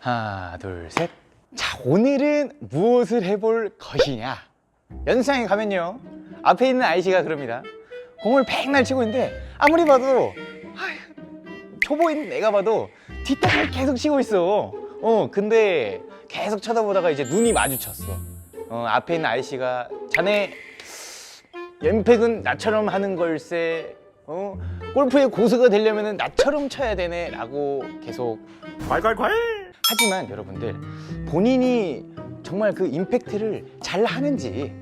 하나, 둘, 셋. 자, 오늘은 무엇을 해볼 것이냐? 연습장에 가면요. 앞에 있는 아이씨가 그럽니다. 공을 백날 치고 있는데 아무리 봐도 아휴, 초보인 내가 봐도 뒷땅을 계속 치고 있어. 어, 근데 계속 쳐다보다가 이제 눈이 마주쳤어. 어, 앞에 있는 아이씨가 자네 연팩은 나처럼 하는 걸세. 어? 골프의 고수가 되려면 나처럼 쳐야 되네. 라고 계속 괄괄괄 하지만 여러분들 본인이 정말 그 임팩트를 잘 하는지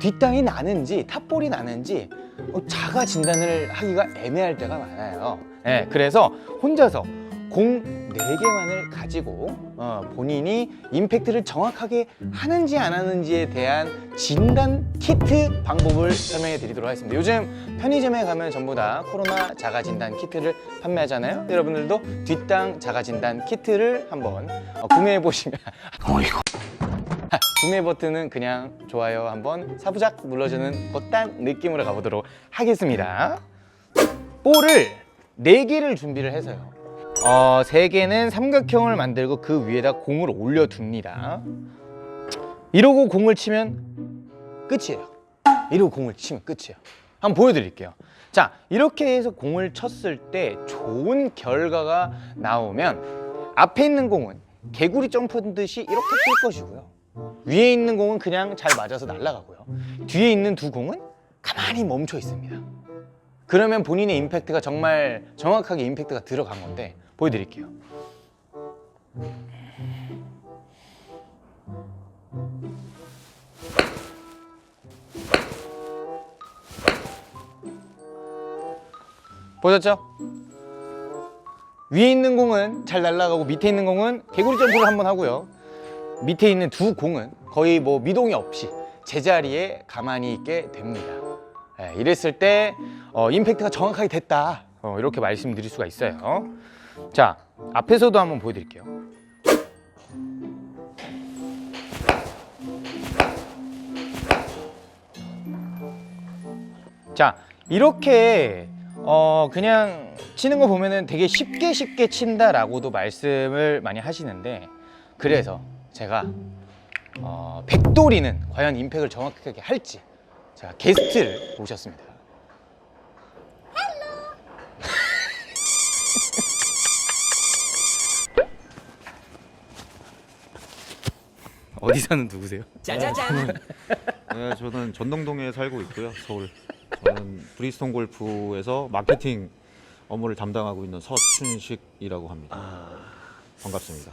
뒷땅이 나는지 탑볼이 나는지 어, 자가 진단을 하기가 애매할 때가 많아요. 예, 그래서 혼자서 공 4개만을 가지고 어, 본인이 임팩트를 정확하게 하는지 안 하는지에 대한 진단 키트 방법을 설명해 드리도록 하겠습니다. 요즘 편의점에 가면 전부 다 코로나 자가 진단 키트를 판매하잖아요. 여러분들도 뒷땅 자가 진단 키트를 한번 어, 구매해 보시면 구매 버튼은 그냥 좋아요 한번 사부작 눌러주는 그딴 느낌으로 가보도록 하겠습니다. 볼을 4개를 준비를 해서요. 어, 3개는 삼각형을 만들고 그 위에다 공을 올려둡니다. 이러고 공을 치면 끝이에요. 이러고 공을 치면 끝이에요. 한번 보여드릴게요. 자, 이렇게 해서 공을 쳤을 때 좋은 결과가 나오면 앞에 있는 공은 개구리 점프듯이 이렇게 뛸 것이고요. 위에 있는 공은 그냥 잘 맞아서 날아가고요. 뒤에 있는 두 공은 가만히 멈춰 있습니다. 그러면 본인의 임팩트가 정말 정확하게 임팩트가 들어간 건데 보여드릴게요. 보셨죠? 위에 있는 공은 잘 날아가고 밑에 있는 공은 개구리 점프를 한번 하고요. 밑에 있는 두 공은 거의 뭐 미동이 없이 제자리에 가만히 있게 됩니다. 예, 이랬을 때 어, 임팩트가 정확하게 됐다. 어, 이렇게 말씀드릴 수가 있어요. 자, 앞에서도 한번 보여드릴게요. 자, 이렇게 어, 그냥 치는 거 보면은 되게 쉽게 쉽게 친다라고도 말씀을 많이 하시는데 그래서 제가 어, 백돌이는 과연 임팩을 정확하게 할지 제가 게스트를 모셨습니다. 어디 사는 누구세요? 짜자잔. 네, 저는 전동동에 살고 있고요 서울 저는 브리스톤 골프에서 마케팅 업무를 담당하고 있는 서춘식이라고 합니다 반갑습니다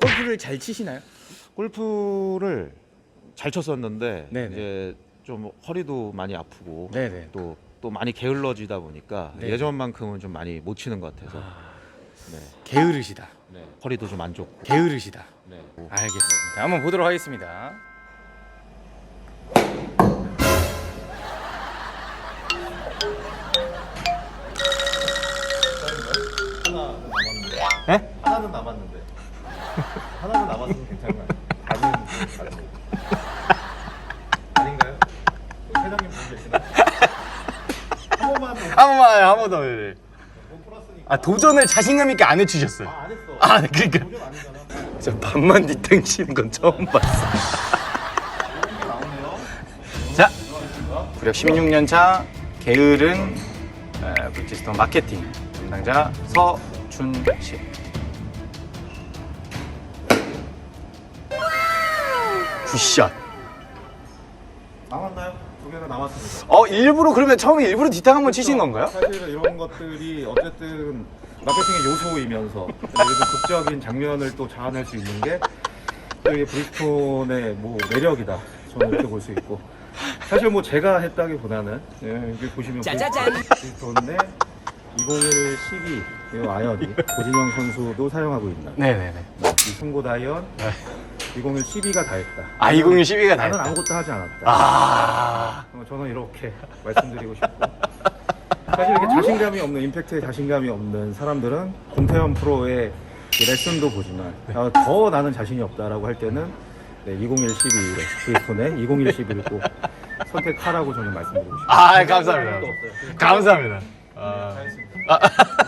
골프를 잘 치시나요? 골프를 잘 쳤었는데 네네. 이제 좀 허리도 많이 아프고 네네. 또, 또 많이 게을러지다 보니까 네. 예전만큼은 좀 많이 못 치는 것 같아서 네, 게으르시다. 네, 허리도 좀 안 좋고 게으르시다. 네. 알겠습니다. 한번 보도록 하겠습니다. 에? 하나는 남았는데 하나는 남았으면 괜찮나요? 다른 다른 아닌가요? 회장님 보고 계시나요? 한 번만 더. 한 번만 한 번 더. 못 풀었으니까 아 도전을 자신감 있게 안 해주셨어요. 안 했어 아 그러니까 저 반만 뒷땅 치는 건 처음 봤어. 자, 구력 16년 차 게으른 에, 브리티스톤 마케팅 담당자 서춘식. 굿샷. 개가 남았습니다 어 일부러 그러면 처음에 일부러 뒷땅 한번 치신 건가요? 사실은 이런 것들이 어쨌든 마케팅의 요소이면서 그래도 극적인 장면을 또 자아낼 수 있는 게 또 이게 브리스톤의 뭐 매력이다. 저는 이렇게 볼 수 있고 사실 뭐 제가 했다기보다는 예, 여기 보시면 짜자잔. 브리스톤의 201 12 이 아이언이 고진영 선수도 사용하고 있는 네네네. 이 송고 다이언 201 12가 다 했다. 아 20일 12가 다 나는 했다. 아무것도 하지 않았다. 아 어, 저는 이렇게 말씀드리고 싶고 사실 이렇게 자신감이 없는 임팩트에 자신감이 없는 사람들은 공태현 프로의 이 레슨도 보지만 아, 더 나는 자신이 없다라고 할 때는 네, 2011 브리스톤의 2011 11을 꼭 선택하라고 저는 말씀드리고 싶습니다. 아, 감사합니다. 또. 감사합니다. 아, 잘했습니다. 연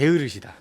게으르시다.